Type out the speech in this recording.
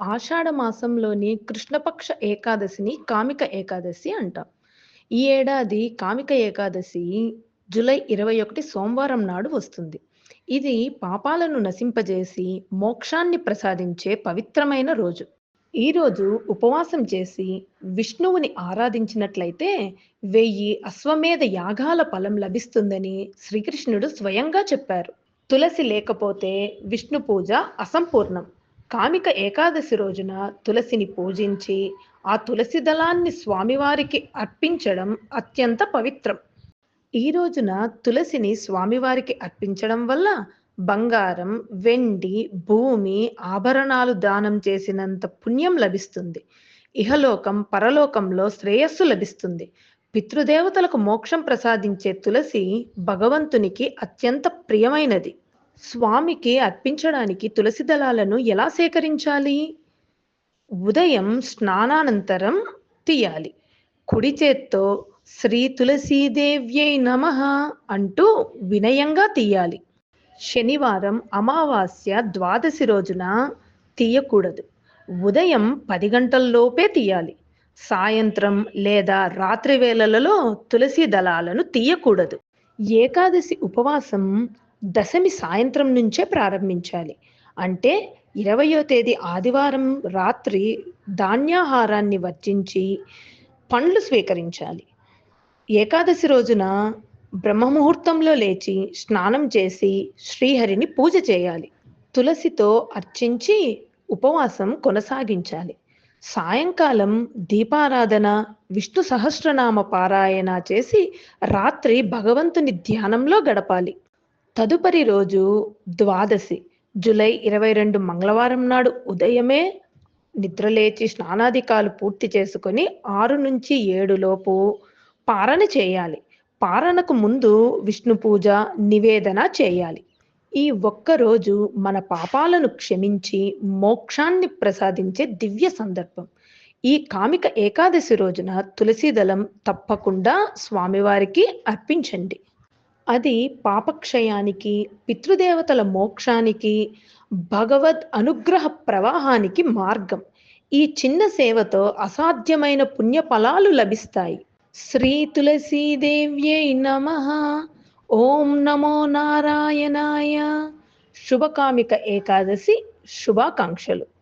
ఆషాఢ మాసంలోని కృష్ణపక్ష ఏకాదశిని కామిక ఏకాదశి అంటాం. ఈ ఏడాది కామిక ఏకాదశి జూలై 21 సోమవారం నాడు వస్తుంది. ఇది పాపాలను నశింపజేసి మోక్షాన్ని ప్రసాదించే పవిత్రమైన రోజు. ఈ రోజు ఉపవాసం చేసి విష్ణువుని ఆరాధించినట్లయితే వెయ్యి అశ్వమేధ యాగాల ఫలం లభిస్తుందని శ్రీకృష్ణుడు స్వయంగా చెప్పారు. తులసి లేకపోతే విష్ణు పూజ అసంపూర్ణం. కామిక ఏకాదశి రోజున తులసిని పూజించి ఆ తులసి దళాన్ని స్వామివారికి అర్పించడం అత్యంత పవిత్రం. ఈ రోజున తులసిని స్వామివారికి అర్పించడం వల్ల బంగారం, వెండి, భూమి, ఆభరణాలు దానం చేసినంత పుణ్యం లభిస్తుంది. ఇహలోకం, పరలోకంలో శ్రేయస్సు లభిస్తుంది. పితృదేవతలకు మోక్షం ప్రసాదించే తులసి భగవంతునికి అత్యంత ప్రియమైనది. స్వామికి అర్పించడానికి తులసి దళాలను ఎలా సేకరించాలి? ఉదయం స్నానానంతరం తీయాలి. కుడి చేత్తో శ్రీ తులసీదేవ్యై నమః అంటూ వినయంగా తీయాలి. శనివారం, అమావాస్య, ద్వాదశి రోజున తీయకూడదు. ఉదయం పది గంటల్లోపే తీయాలి. సాయంత్రం లేదా రాత్రి వేళలలో తులసి దళాలను తీయకూడదు. ఏకాదశి ఉపవాసం దశమి సాయంత్రం నుంచే ప్రారంభించాలి. అంటే 20వ తేదీ ఆదివారం రాత్రి ధాన్యాహారాన్ని వర్జించి పండ్లు స్వీకరించాలి. ఏకాదశి రోజున బ్రహ్మముహూర్తంలో లేచి స్నానం చేసి శ్రీహరిని పూజ చేయాలి. తులసితో అర్చించి ఉపవాసం కొనసాగించాలి. సాయంకాలం దీపారాధన, విష్ణు సహస్రనామ పారాయణ చేసి రాత్రి భగవంతుని ధ్యానంలో గడపాలి. తదుపరి రోజు ద్వాదశి జూలై 22 మంగళవారం నాడు ఉదయమే నిద్రలేచి స్నానాధికాలు పూర్తి చేసుకొని ఆరు నుంచి ఏడులోపు పారణ చేయాలి. పారణకు ముందు విష్ణు పూజ, నివేదన చేయాలి. ఈ ఒక్క రోజు మన పాపాలను క్షమించి మోక్షాన్ని ప్రసాదించే దివ్య సందర్భం. ఈ కామిక ఏకాదశి రోజున తులసిదళం తప్పకుండా స్వామివారికి అర్పించండి. అది పాపక్షయానికి, పితృదేవతల మోక్షానికి, భగవద్ అనుగ్రహ ప్రవాహానికి మార్గం. ఈ చిన్న సేవతో అసాధ్యమైన పుణ్యఫలాలు లభిస్తాయి. శ్రీ తులసీదేవ్యై నమః ఓం నమో నారాయణాయ శుభకామిక ఏకాదశి శుభాకాంక్షలు